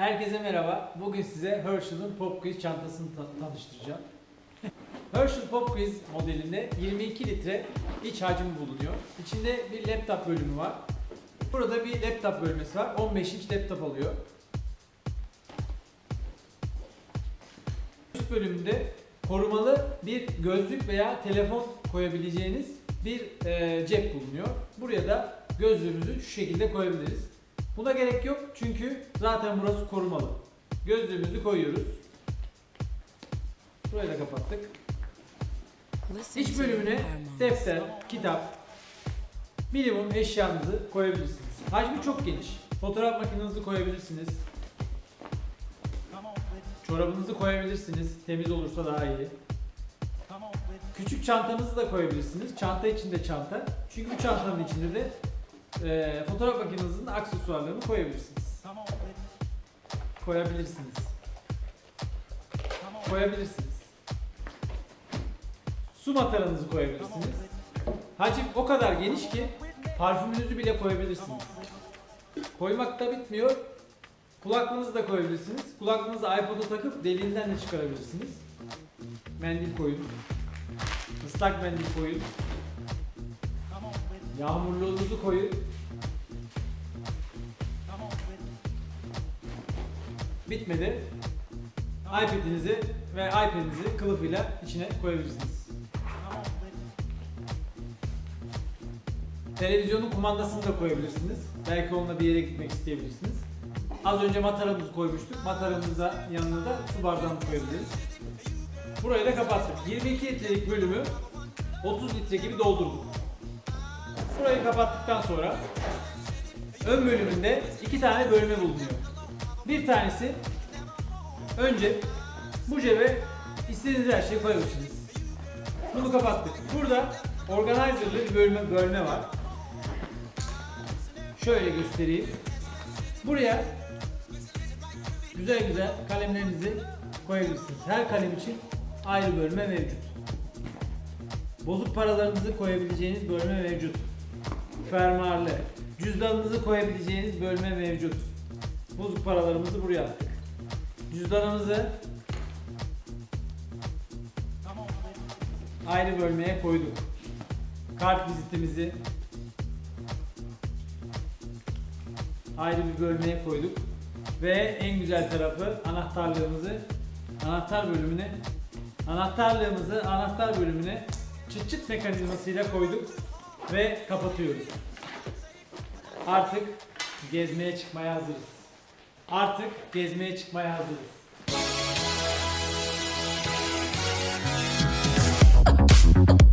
Herkese merhaba. Bugün size Herschel'ın Pop Quiz çantasını ta- tanıştıracağım. Herschel Pop Quiz modelinde 22 litre iç hacmi bulunuyor. İçinde bir laptop bölümü var. Burada bir laptop bölmesi var. 15 inç laptop alıyor. Üst bölümünde korumalı bir gözlük veya telefon koyabileceğiniz bir e, cep bulunuyor. Buraya da gözlüğümüzü şu şekilde koyabiliriz. Buna gerek yok çünkü zaten burası korumalı. Gözlüğümüzü koyuyoruz. Burayı da kapattık. İç bölümüne defter, kitap, minimum eşyanızı koyabilirsiniz. Hacmi çok geniş. Fotoğraf makinenizi koyabilirsiniz. Çorabınızı koyabilirsiniz. Temiz olursa daha iyi. Küçük çantanızı da koyabilirsiniz. Çanta içinde çanta. Çünkü bu çantanın içinde de e, fotoğraf makinenizin aksesuarlarını koyabilirsiniz. Koyabilirsiniz. Koyabilirsiniz. Su mataranızı koyabilirsiniz. Hacim o kadar geniş ki parfümünüzü bile koyabilirsiniz. Koymak da bitmiyor. Kulaklığınızı da koyabilirsiniz. Kulaklığınızı iPod'a takıp deliğinden de çıkarabilirsiniz. Mendil koyun. Islak mendil koyun. Yağmurluğunuzu koyun. Bitmedi. iPad'inizi ve iPad'inizi kılıfıyla içine koyabilirsiniz. Televizyonun kumandasını da koyabilirsiniz. Belki onunla bir yere gitmek isteyebilirsiniz. Az önce mataramızı koymuştuk. Mataramıza yanına da su bardağını koyabiliriz. Burayı da kapattık. 22 litrelik bölümü 30 litre gibi doldurduk. Burayı kapattıktan sonra ön bölümünde iki tane bölme bulunuyor. Bir tanesi önce bu cebe istediğiniz her şeyi koyabilirsiniz. Bunu kapattık. Burada organizer'lı bir bölme, bölme var. Şöyle göstereyim. Buraya güzel güzel kalemlerinizi koyabilirsiniz. Her kalem için ayrı bölme mevcut. Bozuk paralarınızı koyabileceğiniz bölme mevcut. Fermuarlı. Cüzdanınızı koyabileceğiniz bölme mevcut. Bozuk paralarımızı buraya attık. Cüzdanımızı ayrı bölmeye koyduk. Kart vizitimizi ayrı bir bölmeye koyduk. Ve en güzel tarafı anahtarlığımızı anahtar bölümüne anahtarlığımızı anahtar bölümüne çıt çıt mekanizmasıyla koyduk ve kapatıyoruz. Artık gezmeye çıkmaya hazırız. Artık gezmeye çıkmaya hazırız. Thank you.